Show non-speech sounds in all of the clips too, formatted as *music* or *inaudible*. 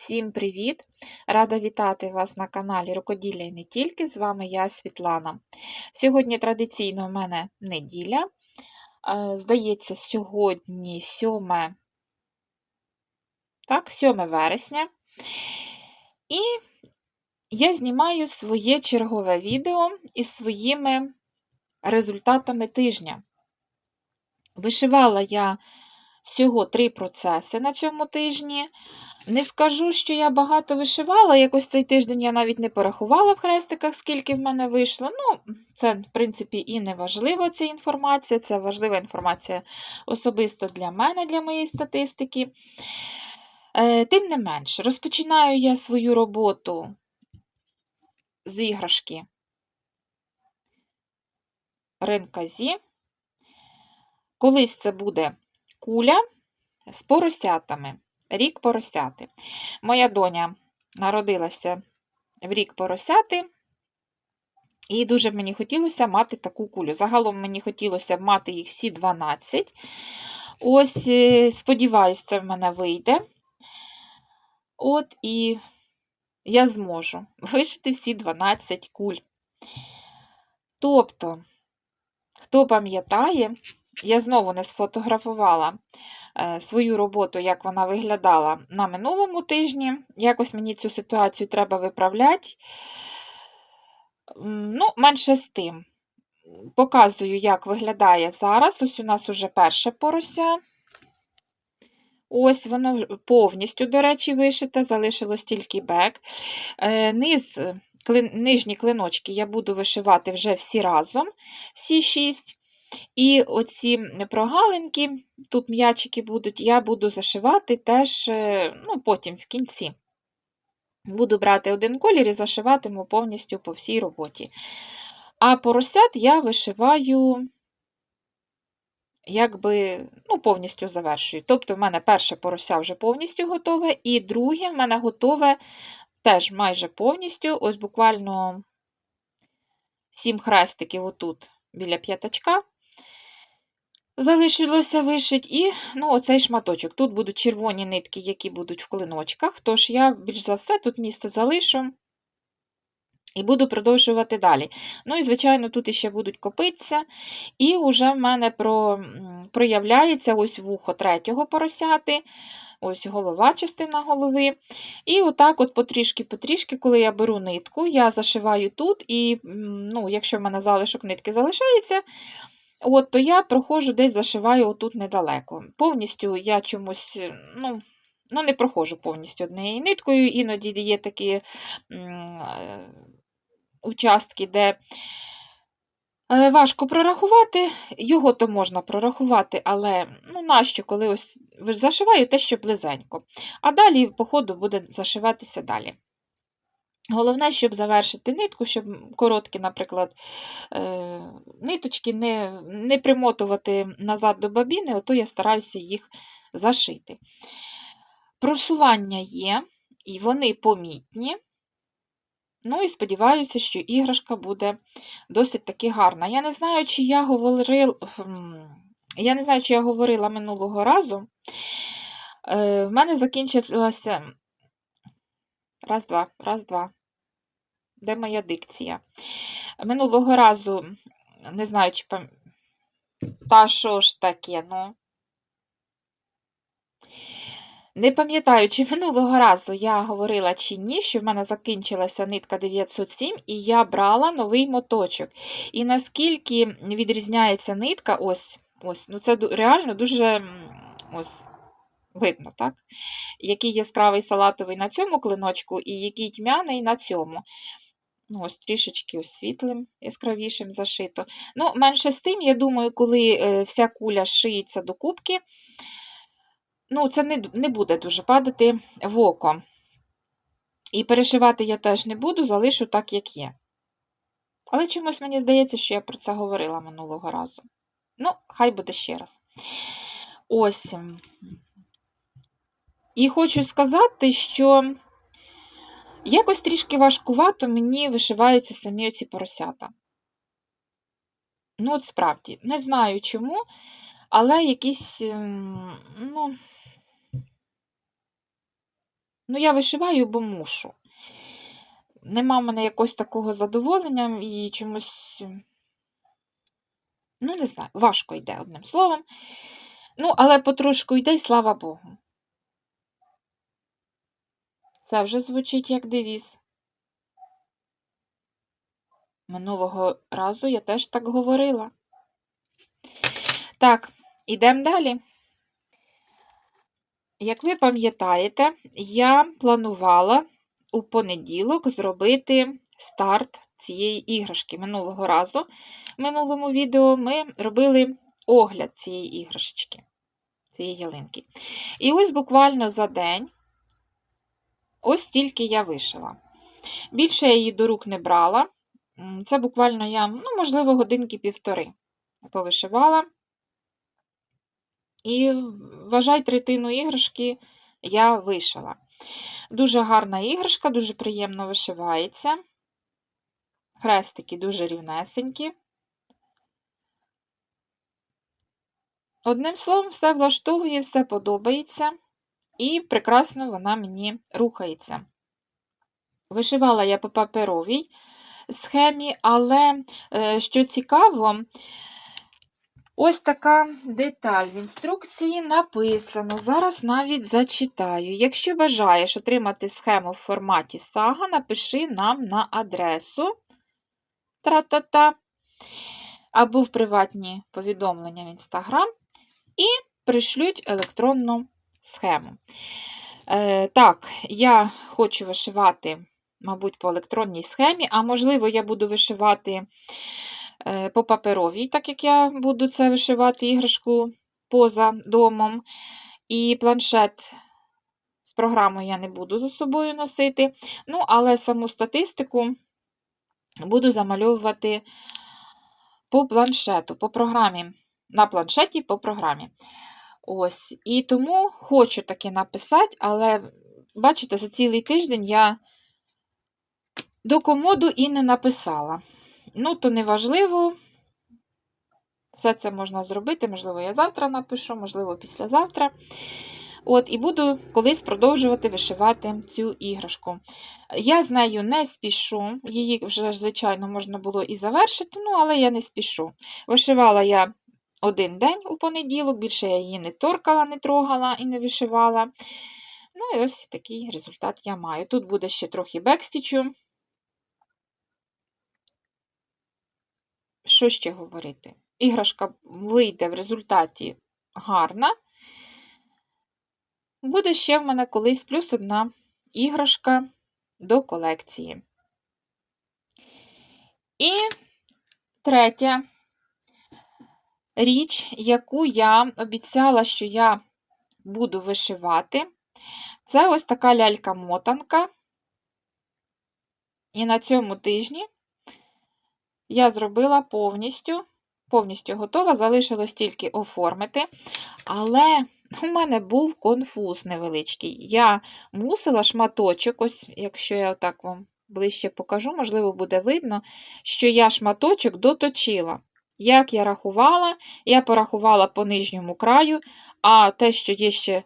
Всім привіт! Рада вітати вас на каналі Рукоділля і не тільки. З вами я, Світлана. Сьогодні традиційно в мене неділя. Е, Здається, сьогодні 7, так, 7 вересня. І я знімаю своє чергове відео із своїми результатами тижня. Вишивала я всього три процеси на цьому тижні. Не скажу, що я багато вишивала, якось цей тиждень я навіть не порахувала в хрестиках, скільки в мене вийшло. Ну, це, в принципі, і не важлива ця інформація, це важлива інформація особисто для мене, для моєї статистики. Е, Тим не менш, розпочинаю я свою роботу з іграшки Ренказі. Колись це буде куля з поросятами. Рік поросяти. Моя доня народилася в рік поросяти, і дуже мені хотілося мати таку кулю. Загалом мені хотілося б мати їх всі 12. Ось, е, сподіваюся, це в мене вийде. От і я зможу *laughs* вишити всі 12 куль. Тобто, хто пам'ятає, я знову не сфотографувала е, свою роботу, як вона виглядала на минулому тижні. Якось мені цю ситуацію треба виправляти. Ну, менше з тим. Показую, як виглядає зараз. Ось у нас уже перше порося. Ось воно повністю, до речі, вишите, залишилось тільки бек. Е, низ, Нижні клиночки я буду вишивати вже всі разом, всі шість. І оці прогалинки, тут м'ячики будуть, я буду зашивати теж е, ну, потім в кінці. Буду брати один колір і зашиватиму повністю по всій роботі. А поросят я вишиваю, якби, ну, повністю завершую. Тобто, в мене перше порося вже повністю готове, і друге в мене готове теж майже повністю. Ось буквально сім хрестиків отут біля п'ятачка. Залишилося вишити і ну, оцей шматочок. Тут будуть червоні нитки, які будуть в клиночках, тож я більш за все тут місце залишу і буду продовжувати далі. Ну і, звичайно, тут іще будуть копитися. І вже в мене про, проявляється ось вухо третього поросяти. Ось голова, частина голови. І отак, от потрішки-потрішки, коли я беру нитку, я зашиваю тут, і ну, якщо в мене залишок нитки залишається, От, то я проходжу десь зашиваю отут недалеко. Повністю я чомусь, е, ну, ну не проходжу повністю однією ниткою, іноді є такі м, е, участки, де е, важко прорахувати, його то можна прорахувати, але ну, нащо, коли ось зашиваю те, що близенько. А далі, по ходу, буде зашиватися далі. Головне, щоб завершити нитку, щоб короткі, наприклад, е, ниточки не не примотувати назад до бабіни, ото я стараюся їх зашити. Просування є, і вони помітні. Ну і сподіваюся, що іграшка буде досить таки гарна. Я не знаю, чи я говорила, я не знаю, чи я говорила минулого разу. Е, в мене закінчилася. Раз, два, раз, два. Де моя дикція? Минулого разу, не знаю, чи пам... Та що ж таке, ну. Не пам'ятаю, чи минулого разу я говорила чи ні, що в мене закінчилася нитка 907, і я брала новий моточок. І наскільки відрізняється нитка, ось, ось, ну це реально дуже ось, видно, так? Який яскравий салатовий на цьому клиночку, і який тьмяний на цьому. Ну, ось трішечки ось світлим, яскравішим зашито. Ну, менше з тим, я думаю, коли е, вся куля шиється до кубки, ну, це не, не буде дуже падати в око. І перешивати я теж не буду, залишу так, як є. Але чомусь мені здається, що я про це говорила минулого разу. Ну, хай буде ще раз. Ось. І хочу сказати, що. Якось трішки важкувато мені вишиваються самі оці поросята. Ну, от справді, не знаю чому, але якісь, ем, ну, Ну, я вишиваю, бо мушу. Нема в мене якогось такого задоволення і чомусь, ну, не знаю, важко йде одним словом. Ну, але потрошку йде, і слава Богу. Це вже звучить як девіз. Минулого разу я теж так говорила. Так, ідемо далі. Як ви пам'ятаєте, я планувала у понеділок зробити старт цієї іграшки. Минулого разу, в минулому відео, ми робили огляд цієї іграшечки, цієї ялинки. І ось буквально за день, ось тільки я вишила. Більше я її до рук не брала. Це буквально я, ну, можливо, годинки півтори повишивала. І, вважай, третину іграшки я вишила. Дуже гарна іграшка, дуже приємно вишивається. Хрестики дуже рівнесенькі. Одним словом, все влаштовує, все подобається, і прекрасно вона мені рухається. Вишивала я по паперовій схемі, але, е, що цікаво, ось така деталь в інструкції написано. Зараз навіть зачитаю. Якщо бажаєш отримати схему в форматі сага, напиши нам на адресу тра-та-та, або в приватні повідомлення в Інстаграм, і пришлють електронну схему. Е, Так, я хочу вишивати мабуть, по електронній схемі, а можливо, я буду вишивати е, по паперовій, так як я буду це вишивати іграшку поза домом. І планшет з програмою я не буду за собою носити. Ну, але саму статистику буду замальовувати по планшету, по програмі. На планшеті по програмі. Ось. І тому хочу таки написати, але, бачите, за цілий тиждень я до комоду і не написала. Ну, то неважливо. Все це можна зробити, можливо, я завтра напишу, можливо, післязавтра. От, І буду колись продовжувати вишивати цю іграшку. Я з нею не спішу, її вже, звичайно, можна було і завершити, ну, але я не спішу. Вишивала я один день у понеділок, більше я її не торкала, не трогала і не вишивала. Ну, і ось такий результат я маю. Тут буде ще трохи бекстічу. Що ще говорити? Іграшка вийде в результаті гарна. Буде ще в мене колись плюс одна іграшка до колекції. І третя річ, яку я обіцяла, що я буду вишивати, це ось така лялька-мотанка. І на цьому тижні я зробила повністю, повністю готова, залишилось тільки оформити. Але у мене був конфуз невеличкий. Я мусила шматочок, ось, якщо я так вам ближче покажу, можливо, буде видно, що я шматочок доточила. Як я рахувала, я порахувала по нижньому краю, а те, що є ще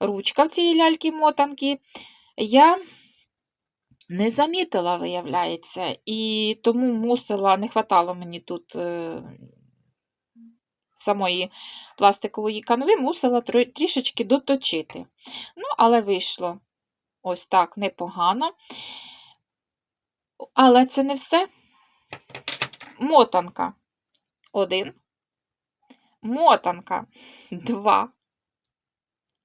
ручка в цій ляльки-мотанки, я не замітила, виявляється, і тому мусила, не хватало мені тут е, самої пластикової канви, мусила трішечки доточити. Ну, але вийшло ось так непогано. Але це не все. Мотанка один, мотанка *laughs* два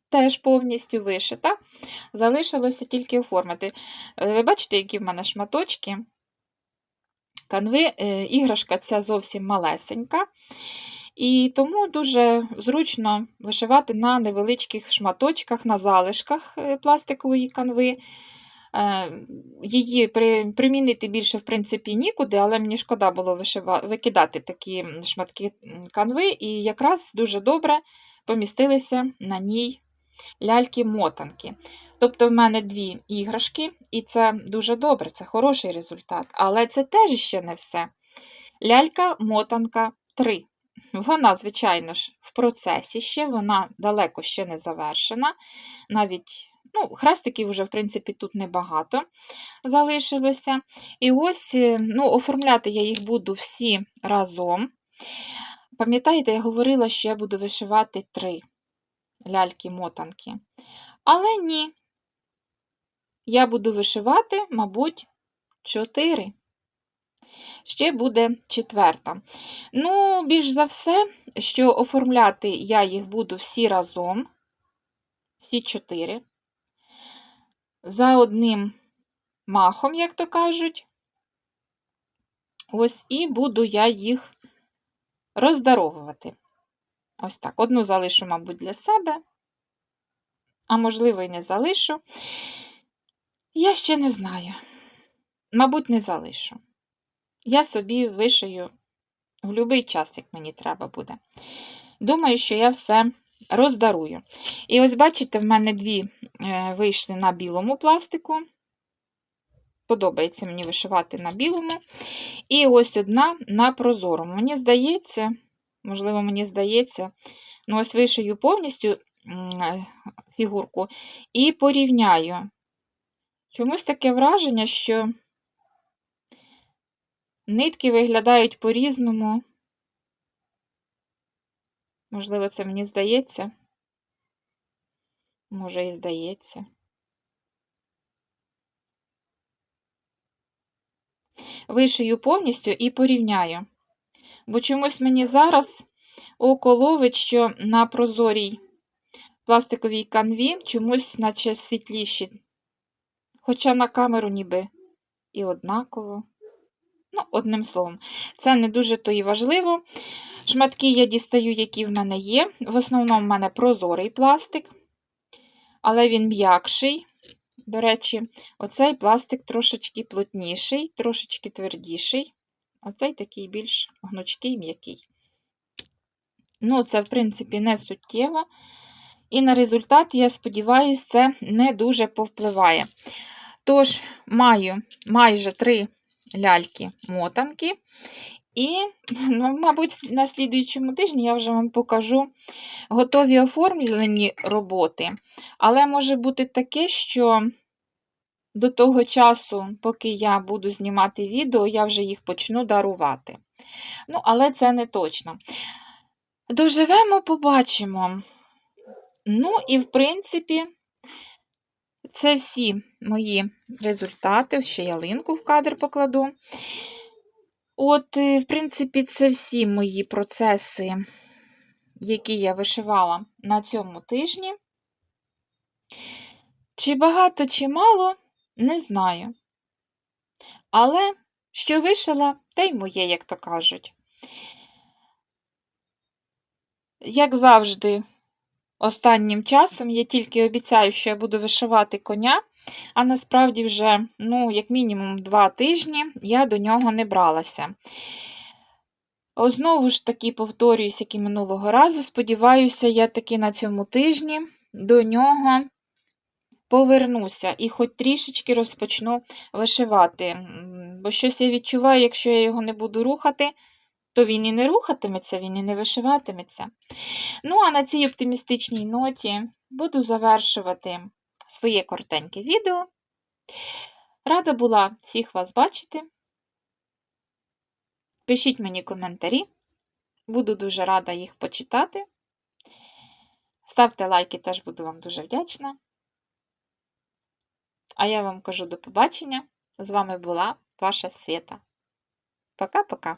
теж повністю вишита. Залишилося тільки оформити. Е, ви бачите, які в мене шматочки? Канви, е, іграшка ця зовсім малесенька. І тому дуже зручно вишивати на невеличких шматочках, на залишках е, пластикової канви. Її примінити більше, в принципі, нікуди, але мені шкода було викидати такі шматки канви, і якраз дуже добре помістилися на ній ляльки-мотанки. Тобто, в мене дві іграшки, і це дуже добре, це хороший результат. Але це теж ще не все. Лялька-мотанка 3. Вона, звичайно ж, в процесі ще, вона далеко ще не завершена. Навіть Ну, хрестиків вже, в принципі, тут небагато залишилося. І ось, е, ну, оформляти я їх буду всі разом. Пам'ятаєте, я говорила, що я буду вишивати три ляльки-мотанки. Але ні. Я буду вишивати, мабуть, чотири. Ще буде четверта. Ну, більш за все, що оформляти я їх буду всі разом, всі чотири. За одним махом, як то кажуть. Ось і буду я їх роздаровувати. Ось так. Одну залишу, мабуть, для себе, а можливо, і не залишу. Я ще не знаю. Мабуть, не залишу. Я собі вишию в будь-який час, як мені треба буде. Думаю, що я все роздарую. І ось, бачите, в мене дві е, вийшли на білому пластику. Подобається мені вишивати на білому. І ось одна на прозорому. Мені здається, можливо, мені здається, ну ось вишию повністю е, фігурку і порівняю. Чомусь таке враження, що нитки виглядають по-різному. Можливо, це мені здається. Може, і здається. Вишию повністю і порівняю. Бо чомусь мені зараз око ловить, що на прозорій пластиковій канві чомусь, наче світліші. Хоча на камеру ніби і однаково. Ну, одним словом, це не дуже то і важливо. Шматки я дістаю, які в мене є. В основному в мене прозорий пластик, але він м'якший. До речі, оцей пластик трошечки плотніший, трошечки твердіший. Оцей такий більш гнучкий, м'який. Ну, це, в принципі, не суттєво. І на результат, я сподіваюся, це не дуже повпливає. Тож, маю майже три ляльки-мотанки. І, *laughs* ну, мабуть, на слідуючому тижні я вже вам покажу готові оформлені роботи. Але може бути таке, що до того часу, поки я буду знімати відео, я вже їх почну дарувати. Ну, але це не точно. Доживемо, побачимо. Ну, і, в принципі, це всі мої результати. Ще ялинку в кадр покладу. От, е, в принципі, це всі мої процеси, які я вишивала на цьому тижні. Чи багато, чи мало, не знаю. Але що вишила, те й моє, як то кажуть. Як завжди, останнім часом я тільки обіцяю, що я буду вишивати коня, а насправді вже, ну, як мінімум, два тижні я до нього не бралася. Знову ж таки, повторююсь, як і минулого разу, сподіваюся, я таки на цьому тижні до нього повернуся і хоч трішечки розпочну вишивати. Бо щось я відчуваю, якщо я його не буду рухати, то він і не рухатиметься, він і не вишиватиметься. Ну, а на цій оптимістичній ноті буду завершувати своє коротеньке відео. Рада була всіх вас бачити. Пишіть мені коментарі, буду дуже рада їх почитати. Ставте лайки, теж буду вам дуже вдячна. А я вам кажу до побачення. З вами була ваша Свята. Пока-пока!